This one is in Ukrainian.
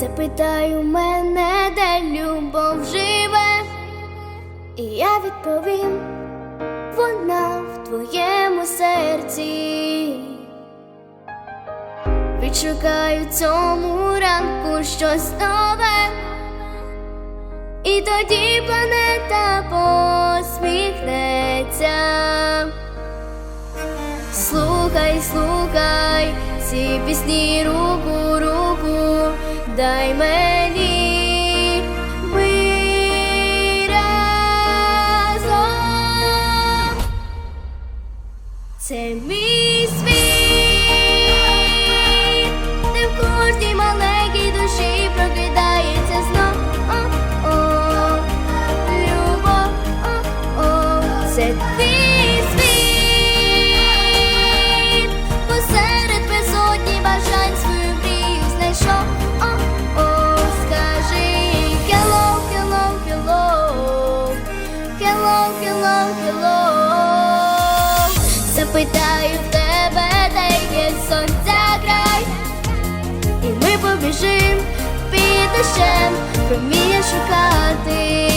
Запитай у мене, де любов живе, і я відповім, вона в твоєму серці. Відшукаю цьому ранку щось нове, і тоді планета посміхнеться. Слухай, слухай, ці пісні руку, дай мені ми разом. Це мій світ, де в кожній маленькій душі прокидається знов. О, о, любов, о, о, це твій Запитаю в тебе, де є сонця край, і ми побіжим під дощем, проміння шукати.